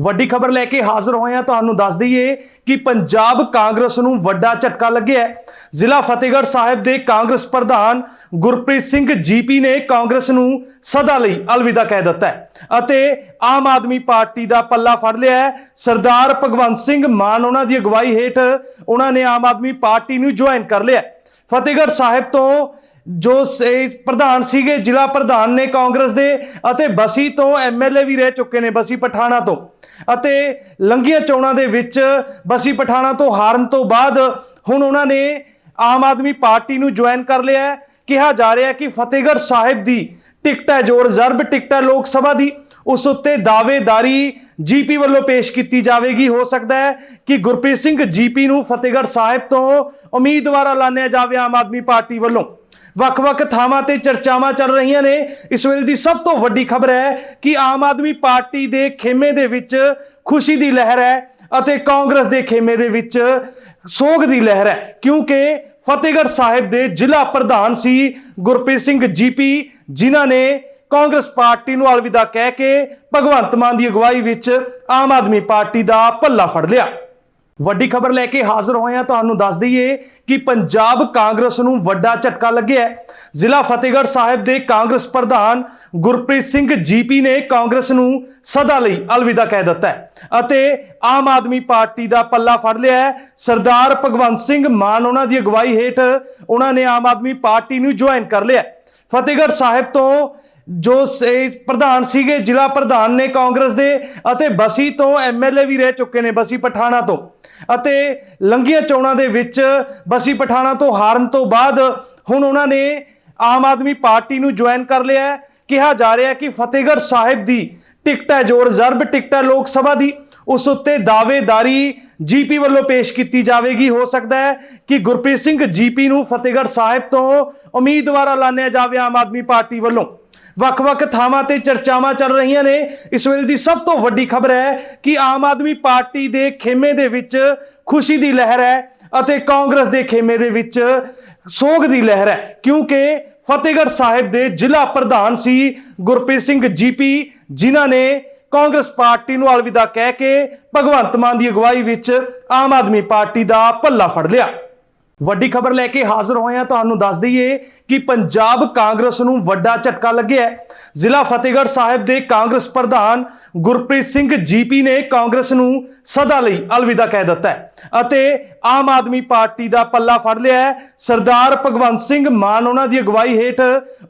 ਵੱਡੀ ਖਬਰ ਲੈ ਕੇ ਹਾਜ਼ਰ ਹੋਏ ਹਾਂ। ਤੁਹਾਨੂੰ ਦੱਸ ਦਈਏ ਕਿ ਪੰਜਾਬ ਕਾਂਗਰਸ ਨੂੰ ਵੱਡਾ ਝਟਕਾ ਲੱਗਿਆ ਜ਼ਿਲ੍ਹਾ ਫਤਿਹਗੜ੍ਹ ਸਾਹਿਬ ਦੇ ਕਾਂਗਰਸ ਪ੍ਰਧਾਨ ਗੁਰਪ੍ਰੀਤ ਸਿੰਘ ਜੀਪੀ ਨੇ ਕਾਂਗਰਸ ਨੂੰ ਸਦਾ ਲਈ ਅਲਵਿਦਾ ਕਹਿ ਦਿੱਤਾ ਅਤੇ ਆਮ ਆਦਮੀ ਪਾਰਟੀ ਦਾ ਪੱਲਾ ਫੜ ਲਿਆ ਸਰਦਾਰ ਭਗਵੰਤ ਸਿੰਘ ਮਾਨ ਉਹਨਾਂ ਦੀ ਅਗਵਾਈ ਹੇਠ ਉਹਨਾਂ ਨੇ ਆਮ ਆਦਮੀ ਪਾਰਟੀ ਨੂੰ ਜੁਆਇਨ ਕਰ ਲਿਆ ਫਤਿਹਗੜ੍ਹ ਸਾਹਿਬ ਤੋਂ ਜੋ ਸੇ- ਪ੍ਰਧਾਨ ਸੀਗੇ, ਜ਼ਿਲ੍ਹਾ ਪ੍ਰਧਾਨ ਨੇ ਕਾਂਗਰਸ ਦੇ ਅਤੇ ਬਸੀ ਤੋਂ ਐਮਐਲਏ ਵੀ ਰਹਿ ਚੁੱਕੇ ਨੇ ਬਸੀ ਪਠਾਣਾ ਤੋਂ। ਅਤੇ ਲੰਗੀਆਂ ਚੋਣਾਂ ਦੇ ਵਿੱਚ ਬਸੀ ਪਠਾਣਾ ਤੋਂ ਹਾਰਨ ਤੋਂ ਬਾਅਦ ਹੁਣ ਉਹਨਾਂ ਨੇ ਆਮ ਆਦਮੀ ਪਾਰਟੀ ਨੂੰ ਜੁਆਇਨ ਕਰ ਲਿਆ ਹੈ। ਕਿਹਾ ਜਾ ਰਿਹਾ ਹੈ ਕਿ ਫਤਿਹਗੜ੍ਹ ਸਾਹਿਬ ਦੀ ਟਿਕਟ ਹੈ, ਜੋ ਰਿਜ਼ਰਵ ਟਿਕਟ ਹੈ ਲੋਕ ਸਭਾ ਦੀ, ਉਸ ਉੱਤੇ ਦਾਅਵੇਦਾਰੀ ਜੀਪੀ ਵੱਲੋਂ ਪੇਸ਼ ਕੀਤੀ ਜਾਵੇਗੀ। ਹੋ ਸਕਦਾ ਹੈ ਕਿ ਗੁਰਪ੍ਰੀਤ ਸਿੰਘ ਜੀਪੀ ਨੂੰ ਫਤਿਹਗੜ੍ਹ ਸਾਹਿਬ ਤੋਂ ਉਮੀਦਵਾਰ ਐਲਾਨਿਆ ਜਾਵੇ ਆਮ ਆਦਮੀ ਪਾਰਟੀ ਵੱਲੋਂ। ਵੱਖ-ਵੱਖ ਥਾਵਾਂ ਤੇ ਚਰਚਾਵਾਂ ਚੱਲ ਰਹੀਆਂ ਨੇ। ਇਸ ਵੇਲੇ ਦੀ ਸਭ ਤੋਂ ਵੱਡੀ ਖਬਰ ਹੈ ਕਿ ਆਮ ਆਦਮੀ ਪਾਰਟੀ ਦੇ ਖੇਮੇ ਦੇ ਵਿੱਚ ਖੁਸ਼ੀ ਦੀ ਲਹਿਰ ਹੈ ਅਤੇ ਕਾਂਗਰਸ ਦੇ ਖੇਮੇ ਦੇ ਵਿੱਚ ਸੋਗ ਦੀ ਲਹਿਰ ਹੈ। ਕਿਉਂਕਿ ਫਤਿਹਗੜ੍ਹ ਸਾਹਿਬ ਦੇ ਜ਼ਿਲ੍ਹਾ ਪ੍ਰਧਾਨ ਸੀ ਗੁਰਪ੍ਰੀਤ ਸਿੰਘ ਜੀਪੀ, ਜਿਨ੍ਹਾਂ ਨੇ ਕਾਂਗਰਸ ਪਾਰਟੀ ਨੂੰ ਅਲਵਿਦਾ ਕਹਿ ਕੇ ਭਗਵੰਤ ਮਾਨ ਦੀ ਅਗਵਾਈ ਵਿੱਚ ਆਮ ਆਦਮੀ ਪਾਰਟੀ ਦਾ ਪੱਲਾ ਫੜ ਲਿਆ। ਵੱਡੀ ਖਬਰ ਲੈ ਕੇ ਹਾਜ਼ਰ ਹੋਏ ਹਾਂ। ਤੁਹਾਨੂੰ ਦੱਸ ਦਈਏ ਕਿ ਪੰਜਾਬ ਕਾਂਗਰਸ ਨੂੰ ਵੱਡਾ ਝਟਕਾ ਲੱਗਿਆ ਜ਼ਿਲ੍ਹਾ ਫਤਿਹਗੜ੍ਹ ਸਾਹਿਬ ਦੇ ਕਾਂਗਰਸ ਪ੍ਰਧਾਨ ਗੁਰਪ੍ਰੀਤ ਸਿੰਘ ਜੀਪੀ ਨੇ ਕਾਂਗਰਸ ਨੂੰ ਸਦਾ ਲਈ ਅਲਵਿਦਾ ਕਹਿ ਦਿੱਤਾ ਅਤੇ ਆਮ ਆਦਮੀ ਪਾਰਟੀ ਦਾ ਪੱਲਾ ਫੜ ਲਿਆ ਹੈ। ਸਰਦਾਰ ਭਗਵੰਤ ਸਿੰਘ ਮਾਨ ਉਹਨਾਂ ਦੀ ਅਗਵਾਈ ਹੇਠ ਉਹਨਾਂ ਨੇ ਆਮ ਆਦਮੀ ਪਾਰਟੀ ਨੂੰ ਜੁਆਇਨ ਕਰ ਲਿਆ ਫਤਿਹਗੜ੍ਹ ਸਾਹਿਬ ਤੋਂ ਜੋ ਸੇ- ਪ੍ਰਧਾਨ ਸੀਗੇ, ਜ਼ਿਲ੍ਹਾ ਪ੍ਰਧਾਨ ਨੇ ਕਾਂਗਰਸ ਦੇ ਅਤੇ ਬਸੀ ਤੋਂ ਐਮਐਲਏ ਵੀ ਰਹਿ ਚੁੱਕੇ ਨੇ ਬਸੀ ਪਠਾਣਾ ਤੋਂ। ਅਤੇ ਲੰਗੀਆਂ ਚੋਣਾਂ ਦੇ ਵਿੱਚ ਬਸੀ ਪਠਾਣਾ ਤੋਂ ਹਾਰਨ ਤੋਂ ਬਾਅਦ ਹੁਣ ਉਹਨਾਂ ਨੇ ਆਮ ਆਦਮੀ ਪਾਰਟੀ ਨੂੰ ਜੁਆਇਨ ਕਰ ਲਿਆ ਹੈ। ਕਿਹਾ ਜਾ ਰਿਹਾ ਹੈ ਕਿ ਫਤਿਹਗੜ੍ਹ ਸਾਹਿਬ ਦੀ ਟਿਕਟ ਹੈ, ਜੋ ਰਿਜ਼ਰਵ ਟਿਕਟ ਹੈ ਲੋਕ ਸਭਾ ਦੀ, ਉਸ ਉੱਤੇ ਦਾਅਵੇਦਾਰੀ ਜੀਪੀ ਵੱਲੋਂ ਪੇਸ਼ ਕੀਤੀ ਜਾਵੇਗੀ। ਹੋ ਸਕਦਾ ਹੈ ਕਿ ਗੁਰਪ੍ਰੀਤ ਸਿੰਘ ਜੀਪੀ ਨੂੰ ਫਤਿਹਗੜ੍ਹ ਸਾਹਿਬ ਤੋਂ ਉਮੀਦਵਾਰ ਐਲਾਨਿਆ ਜਾਵੇ ਆਮ ਆਦਮੀ ਪਾਰਟੀ ਵੱਲੋਂ। ਵੱਖ-ਵੱਖ ਥਾਵਾਂ ਤੇ ਚਰਚਾਵਾਂ ਚੱਲ ਰਹੀਆਂ ਨੇ। ਇਸ ਵੇਲੇ ਦੀ ਸਭ ਤੋਂ ਵੱਡੀ ਖਬਰ ਹੈ ਕਿ ਆਮ ਆਦਮੀ ਪਾਰਟੀ ਦੇ ਖੇਮੇ ਦੇ ਵਿੱਚ ਖੁਸ਼ੀ ਦੀ ਲਹਿਰ ਹੈ ਅਤੇ ਕਾਂਗਰਸ ਦੇ ਖੇਮੇ ਦੇ ਵਿੱਚ ਸੋਗ ਦੀ ਲਹਿਰ ਹੈ। ਕਿਉਂਕਿ ਫਤਿਹਗੜ੍ਹ ਸਾਹਿਬ ਦੇ ਜ਼ਿਲ੍ਹਾ ਪ੍ਰਧਾਨ ਸੀ ਗੁਰਪ੍ਰੀਤ ਸਿੰਘ ਜੀਪੀ, ਜਿਨ੍ਹਾਂ ਨੇ ਕਾਂਗਰਸ ਪਾਰਟੀ ਨੂੰ ਅਲਵਿਦਾ ਕਹਿ ਕੇ ਭਗਵੰਤ ਮਾਨ ਦੀ ਅਗਵਾਈ ਵਿੱਚ ਆਮ ਆਦਮੀ ਪਾਰਟੀ ਦਾ ਪੱਲਾ ਫੜ ਲਿਆ। ਵੱਡੀ ਖਬਰ ਲੈ ਕੇ ਹਾਜ਼ਰ ਹੋਏ ਹਾਂ। ਤੁਹਾਨੂੰ ਦੱਸ ਦਈਏ ਕਿ ਪੰਜਾਬ ਕਾਂਗਰਸ ਨੂੰ ਵੱਡਾ ਝਟਕਾ ਲੱਗਿਆ ਹੈ। ਜ਼ਿਲ੍ਹਾ ਫਤਿਹਗੜ੍ਹ ਸਾਹਿਬ ਦੇ ਕਾਂਗਰਸ ਪ੍ਰਧਾਨ ਗੁਰਪ੍ਰੀਤ ਸਿੰਘ ਜੀਪੀ ਨੇ ਕਾਂਗਰਸ ਨੂੰ ਸਦਾ ਲਈ ਅਲਵਿਦਾ ਕਹਿ ਦਿੱਤਾ ਅਤੇ ਆਮ ਆਦਮੀ ਪਾਰਟੀ ਦਾ ਪੱਲਾ ਫੜ ਲਿਆ ਹੈ। ਸਰਦਾਰ ਭਗਵੰਤ ਸਿੰਘ ਮਾਨ ਉਹਨਾਂ ਦੀ ਅਗਵਾਈ ਹੇਠ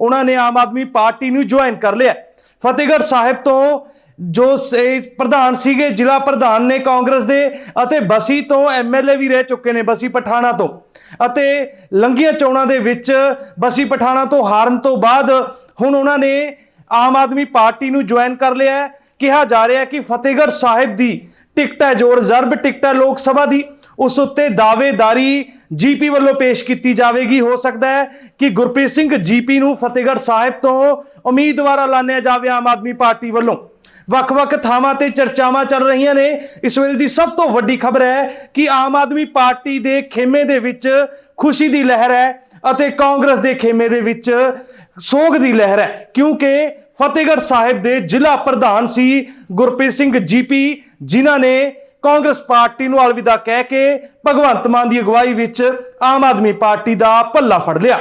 ਉਹਨਾਂ ਨੇ ਆਮ ਆਦਮੀ ਪਾਰਟੀ ਨੂੰ ਜੁਆਇਨ ਕਰ ਲਿਆ ਫਤਿਹਗੜ੍ਹ ਸਾਹਿਬ ਤੋਂ ਜੋ ਪ੍ਰਧਾਨ ਸੀਗੇ, ਜ਼ਿਲ੍ਹਾ ਪ੍ਰਧਾਨ ਨੇ ਕਾਂਗਰਸ ਦੇ ਅਤੇ ਬਸੀ ਤੋਂ ਐਮਐਲਏ ਵੀ ਰਹਿ ਚੁੱਕੇ ਨੇ, ਬਸੀ ਪਠਾਣਾ ਤੋਂ। ਅਤੇ ਲੰਗੀਆਂ ਚੋਣਾਂ ਦੇ ਵਿੱਚ ਬਸੀ ਪਠਾਣਾ ਤੋਂ ਹਾਰਨ ਤੋਂ ਬਾਅਦ ਹੁਣ ਉਹਨਾਂ ਨੇ ਆਮ ਆਦਮੀ ਪਾਰਟੀ ਨੂੰ ਜੁਆਇਨ ਕਰ ਲਿਆ ਹੈ। ਕਿਹਾ ਜਾ ਰਿਹਾ ਹੈ ਕਿ ਫਤਿਹਗੜ੍ਹ ਸਾਹਿਬ ਦੀ ਟਿਕਟ ਹੈ, ਜੋ ਰਿਜ਼ਰਵ ਟਿਕਟ ਹੈ, ਲੋਕ ਸਭਾ ਦੀ, ਉਸ ਉੱਤੇ ਦਾਅਵੇਦਾਰੀ ਜੀਪੀ ਵੱਲੋਂ ਪੇਸ਼ ਕੀਤੀ ਜਾਵੇਗੀ। ਹੋ ਸਕਦਾ ਹੈ ਕਿ ਗੁਰਪ੍ਰੀਤ ਸਿੰਘ ਜੀਪੀ ਨੂੰ ਫਤਿਹਗੜ੍ਹ ਸਾਹਿਬ ਤੋਂ ਉਮੀਦਵਾਰ ਐਲਾਨਿਆ ਜਾਵੇ ਆਮ ਆਦਮੀ ਪਾਰਟੀ ਵੱਲੋਂ। ਵੱਖ-ਵੱਖ ਥਾਵਾਂ ਤੇ ਚਰਚਾਵਾਂ ਚੱਲ ਰਹੀਆਂ ਨੇ। ਇਸ ਵੇਲੇ ਦੀ ਸਭ ਤੋਂ ਵੱਡੀ ਖਬਰ ਹੈ ਕਿ ਆਮ ਆਦਮੀ ਪਾਰਟੀ ਦੇ ਖੇਮੇ ਦੇ ਵਿੱਚ ਖੁਸ਼ੀ ਦੀ ਲਹਿਰ ਹੈ ਅਤੇ ਕਾਂਗਰਸ ਦੇ ਖੇਮੇ ਦੇ ਵਿੱਚ ਸੋਗ ਦੀ ਲਹਿਰ ਹੈ। ਕਿਉਂਕਿ ਫਤਿਹਗੜ੍ਹ ਸਾਹਿਬ ਦੇ ਜ਼ਿਲ੍ਹਾ ਪ੍ਰਧਾਨ ਸੀ ਗੁਰਪ੍ਰੀਤ ਸਿੰਘ ਜੀਪੀ, ਜਿਨ੍ਹਾਂ ਨੇ ਕਾਂਗਰਸ ਪਾਰਟੀ ਨੂੰ ਅਲਵਿਦਾ ਕਹਿ ਕੇ ਭਗਵੰਤ ਮਾਨ ਦੀ ਅਗਵਾਈ ਵਿੱਚ ਆਮ ਆਦਮੀ ਪਾਰਟੀ ਦਾ ਪੱਲਾ ਫੜ ਲਿਆ।